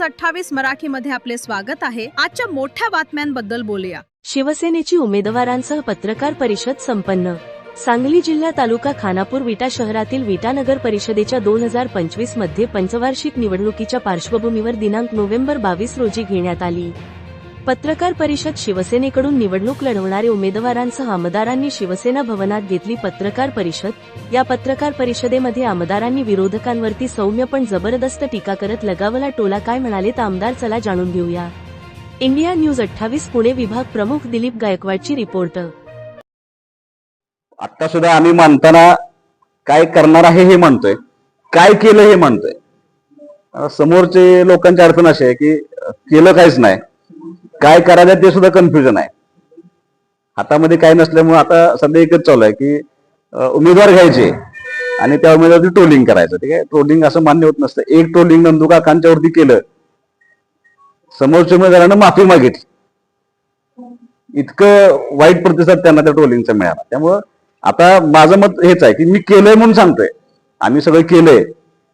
News अठ्ठावीस मराठी मध्ये आपले स्वागत आहे. आजच्या मोठ्या बातम्यांबद्दल बोलूया. शिवसेनेची उमेदवारांसह पत्रकार परिषद संपन्न. सांगली जिल्हा तालुका खानापूर विटा शहरातील विटा नगर परिषदेच्या दोन हजार पंचवीसमध्ये पंचवार्षिक निवडणुकीच्या पार्श्वभूमीवर दिनांक नोव्हेंबर बावीस रोजी घेण्यात आली. पत्रकार परिषद शिवसेनेकडून निवडणूक लढवणारे उमेदवारांसह आमदारांनी शिवसेना भवनात घेतली पत्रकार परिषद. या पत्रकार परिषदेमध्ये आमदारांनी विरोधकांवरती सौम्य पण जबरदस्त टीका करत लगावला टोला काय म्हणाले तर आमदार चला जाणून घेऊया. इंडिया न्यूज अठ्ठावीस पुणे विभाग प्रमुख दिलीप गायकवाडची रिपोर्ट. आता सुद्धा आम्ही मानताना काय करणार आहे हे म्हणतोय काय केलं हे म्हणतोय समोरचे लोकांची अडचण अशी आहे की केलं काहीच नाही. काय करायचं ते सुद्धा कन्फ्युजन आहे. हातामध्ये काय नसल्यामुळे आता सध्या एकच चालू आहे की उमेदवार घ्यायचे आणि त्या उमेदवारची ट्रोलिंग करायचं. ठीक आहे? ट्रोलिंग असं मान्य होत नसतं. एक ट्रोलिंग नंदू केलं. समोरच्या उमेदवारानं माफी मागितली. इतकं वाईट प्रतिसाद त्यांना त्या ट्रोलिंगचा मिळाला. त्यामुळं आता माझं मत हेच आहे की मी केलंय म्हणून सांगतोय. आम्ही सगळं केलंय.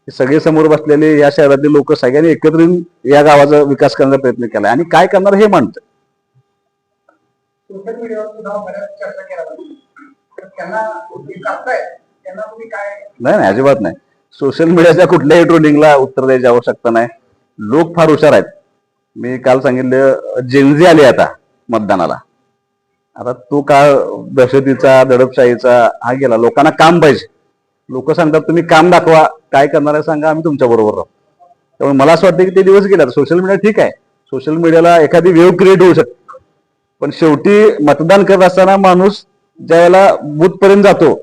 सगळे समोर बसलेले या शहरातले लोक सगळ्यांनी एकत्र येऊन या गावाचा विकास करण्याचा प्रयत्न केलाय आणि काय करणार हे काय नाही नाही अजिबात नाही. सोशल मीडियाच्या कुठल्याही ट्रोलिंगला उत्तर द्यायची आवश्यकता नाही. लोक फार हुशार आहेत. मी काल सांगितलं जेनझी आली आता मतदानाला. आता तो काळ दहशतीचा दडपशाहीचा हा गेला. लोकांना काम पाहिजे. लोक सांगतात तुम्ही काम दाखवा काय करणार आहे सांगा आम्ही तुमच्या बरोबर राहू. त्यामुळे मला असं वाटतं की ते दिवस गेला. सोशल मीडिया ठीक आहे. सोशल मीडियाला एखादी वेव क्रिएट होऊ शकते. पण शेवटी मतदान करत असताना माणूस ज्यावेळेला बूथपर्यंत जातो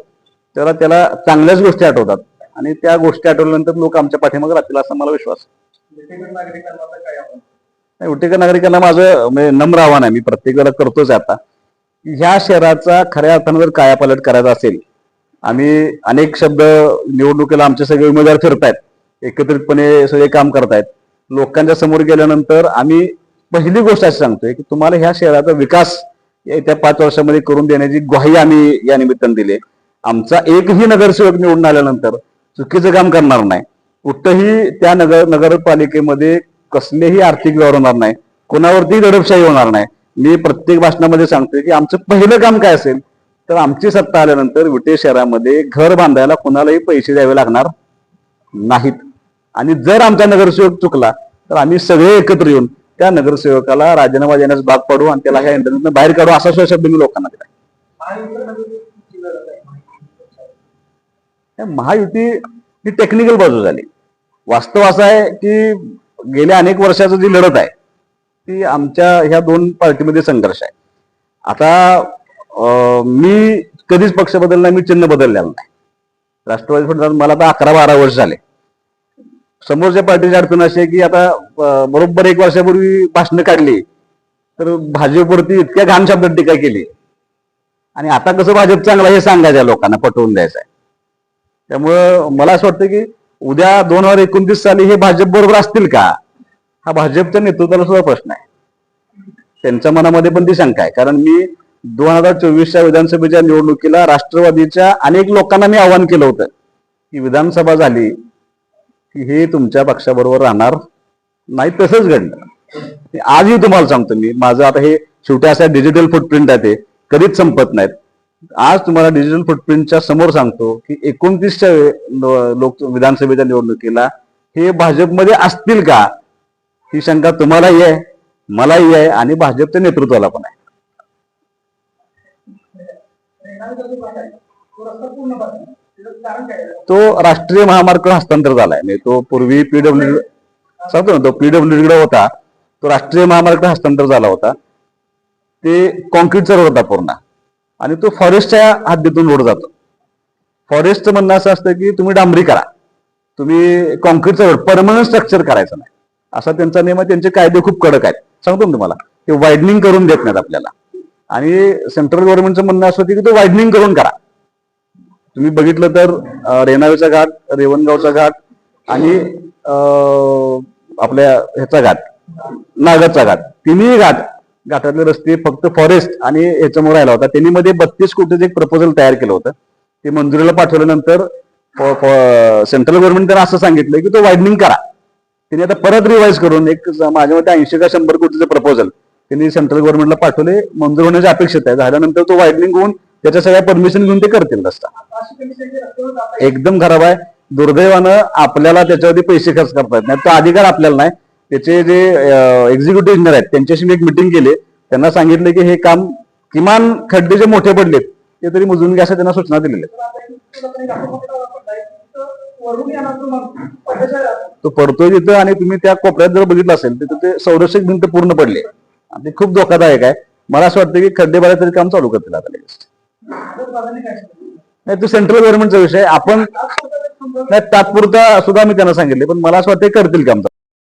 त्याला त्याला चांगल्याच गोष्टी आठवतात. आणि त्या गोष्टी आठवल्यानंतर लोक आमच्या पाठीमागे राहतील असा मला विश्वास नागरिकांना नाही, उटेकर नागरिकांना माझं म्हणजे नम्र आव्हान आहे. मी प्रत्येक वेळेला करतोच आता. ह्या शहराचा खऱ्या अर्थानं जर कायापालट करायचा असेल आम्ही अनेक शब्द निवडणुकीला आमचे सगळे उमेदवार फिरतायत. एकत्रितपणे सगळे काम करतायत. लोकांच्या समोर गेल्यानंतर आम्ही पहिली गोष्ट अशी सांगतोय की तुम्हाला ह्या शहराचा विकास येत्या पाच वर्षामध्ये करून देण्याची ग्वाही आम्ही या निमित्तानं दिली. आमचा एकही नगरसेवक निवडून आल्यानंतर चुकीचं काम करणार नाही. कुठंही त्या नगर नगरपालिकेमध्ये कसलेही आर्थिक व्यवहार होणार नाही. कोणावरती दडपशाही होणार नाही. मी प्रत्येक भाषणामध्ये सांगतोय की आमचं पहिलं काम काय असेल? तर आमची सत्ता आल्यानंतर विटे शहरामध्ये घर बांधायला कोणालाही पैसे द्यावे लागणार नाहीत. आणि जर आमचा नगरसेवक चुकला तर आम्ही सगळे एकत्र येऊन त्या नगरसेवकाला राजीनामा देण्यास भाग पाडू आणि त्याला ह्या इंटरनेटनं बाहेर काढू असा शब्द मी लोकांना दिला. महायुती ही टेक्निकल बाजू झाली. वास्तव असं आहे की गेल्या अनेक वर्षाचं जी लढत आहे ती आमच्या ह्या दोन पार्टीमध्ये संघर्ष आहे. आता मी कधीच पक्ष बदलला मी चिन्ह बदललेलं नाही. राष्ट्रवादी फडणवीस मला आता अकरा बारा वर्ष झाले. समोरच्या पार्टीची अडचण अशी आहे की आता बरोबर एक वर्षापूर्वी भाषणं काढली तर भाजपवरती इतक्या घाण शब्दात टीका केली. आणि आता कसं भाजप चांगला हे सांगायचं लोकांना पटवून द्यायचं आहे. त्यामुळं मला असं वाटतं की उद्या दोन हजार एकोणतीस साली हे भाजप बरोबर असतील का? हा भाजपच्या नेतृत्वाला सुद्धा प्रश्न आहे. त्यांच्या मनामध्ये पण ती शंका आहे. कारण मी दोन हजार चोवीसच्या विधानसभेच्या निवडणुकीला राष्ट्रवादीच्या अनेक लोकांना मी आवाहन केलं होतं. की विधानसभा झाली की हे तुमच्या पक्षाबरोबर राहणार नाही तसंच घडलं आजही तुम्हाला सांगतो मी माझं आता हे शेवटी असं डिजिटल फुटप्रिंट आहे ते कधीच संपत नाहीत. आज तुम्हाला डिजिटल फुटप्रिंटच्या समोर सांगतो की एकोणतीसच्या लोक विधानसभेच्या निवडणुकीला हे भाजपमध्ये असतील का? ही शंका तुम्हालाही आहे मलाही आहे आणि भाजपच्या नेतृत्वाला पण आहे. तो राष्ट्रीय महामार्ग हस्तांतर झालाय. म्हणजे तो पूर्वी पीडब्ल्यू सांगतो ना तो पीडब्ल्यू कडे होता. तो राष्ट्रीय महामार्ग हस्तांतर झाला होता. ते कॉन्क्रीटचा रोड होता पूर्ण. आणि तो फॉरेस्टच्या हद्दीतून रोड जातो. फॉरेस्टचं म्हणणं असं असतं की तुम्ही डांबरी करा. तुम्ही कॉन्क्रीटचा रोड परमनंट स्ट्रक्चर करायचं नाही. असा त्यांचा नियम आहे. त्यांचे कायदे खूप कडक आहेत. सांगतो ना तुम्हाला. ते वायडनिंग करून देत नाहीत आपल्याला. आणि सेंट्रल गव्हर्नमेंटचं म्हणणं असं होतं की तो वायडनिंग करून करा. तुम्ही बघितलं तर रेनावेचा रेणावेचा घाट रेवणगावचा घाट आणि आपल्या ह्याचा घाट नागाचा घाट. तिन्ही घाट घाटातले रस्ते फक्त फॉरेस्ट आणि ह्याच्यामुळे राहिला होता. त्यांनी मध्ये बत्तीस कोटीचं एक प्रपोजल तयार केलं होतं. ते मंजुरीला पाठवल्यानंतर सेंट्रल गव्हर्नमेंट त्यांना असं सांगितलं की तो वायडनिंग करा. त्यांनी आता परत रिवाईज करून एक माझ्या मते ऐंशी का शंभर कोटीचं प्रपोजल त्यांनी सेंट्रल गव्हर्नमेंटला पाठवले मंजूर होण्याची अपेक्षित आहे. झाल्यानंतर तो वायडनिंग होऊन त्याच्या सगळ्या परमिशन घेऊन ते करतील रस्ता. एकदम खराब आहे. दुर्दैवानं आपल्याला त्याच्यावरती पैसे खर्च करता येत नाही तो अधिकार आपल्याला नाही. त्याचे जे एक्झिक्युटिव्ह इंजिनियर आहेत त्यांच्याशी मी एक मिटिंग केली. त्यांना सांगितलं की हे काम किमान खड्डे जे मोठे पडलेत ते तरी मुजून घ्या असं त्यांना सूचना दिलेल्या तो पडतोय तिथं आणि तुम्ही त्या कोपऱ्यात जर बघितलं असेल तर ते संरक्षक भिंत पूर्ण पडली आहे. ते खूप धोकादायक आहे. मला असं वाटतं की खड्डेबाला तरी काम चालू करतील आता लगेच. नाही तो सेंट्रल गव्हर्नमेंटचा विषय आपण नाही तात्पुरता सुद्धा मी त्यांना सांगितले पण मला असं वाटतं करतील काम.